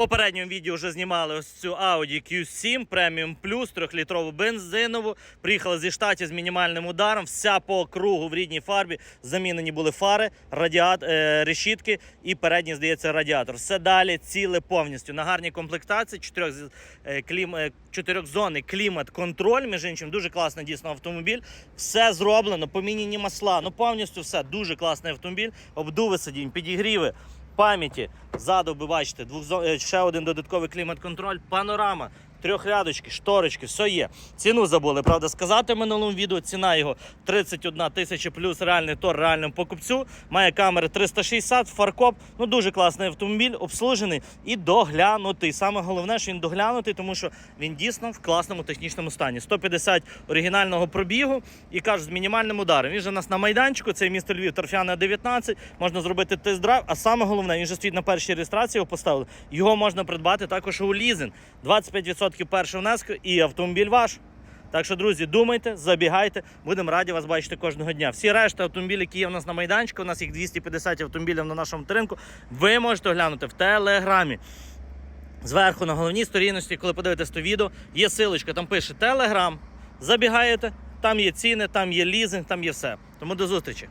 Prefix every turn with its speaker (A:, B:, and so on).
A: попередньому відео вже знімали ось цю Audi Q7 Premium Plus, 3-літрову бензинову. Приїхали зі штатів з мінімальним ударом. Вся по кругу в рідній фарбі. Замінені були фари, радіат, е, решітки і передній, здається, радіатор. Все далі ціле повністю. На гарній комплектації, чотирьох, з- е, е, чотирьохзонний клімат-контроль. Між іншим, дуже класний дійсно автомобіль. Все зроблено, поміняні масла. Ну повністю все. Дуже класний автомобіль. Обдуви сидінь, підігріви. Пам'яті. Ззаду, ви бачите, двохзон... е, ще один додатковий клімат-контроль, панорама, трьохрядочки, шторочки, все є. Ціну забули, правда, сказати в минулому відео. Ціна його 31 тисяча плюс реальний тор реальному покупцю. Має камери 360, фаркоп. Ну дуже класний автомобіль, обслужений і доглянутий. Саме головне, що він доглянутий, тому що він дійсно в класному технічному стані. 150 оригінального пробігу і кажуть, з мінімальним ударом. Він же у нас на майданчику, це місто Львів, торфяна 19. Можна зробити тест-драйв. А саме головне, він же стоїть на першій реєстрації, його поставили. Його можна придбати також у лізинг. 25% першого внеску і автомобіль ваш. Так що, друзі, думайте, забігайте, будемо раді вас бачити кожного дня. Всі решта автомобілі, які є у нас на майданчику, у нас їх 250 автомобілів на нашому ринку, ви можете оглянути в телеграмі. Зверху на головній сторінності, коли подивитесь то відео, є силочка, там пише Телеграм. Забігаєте, там є ціни, там є лізинг, там є все. Тому до зустрічі.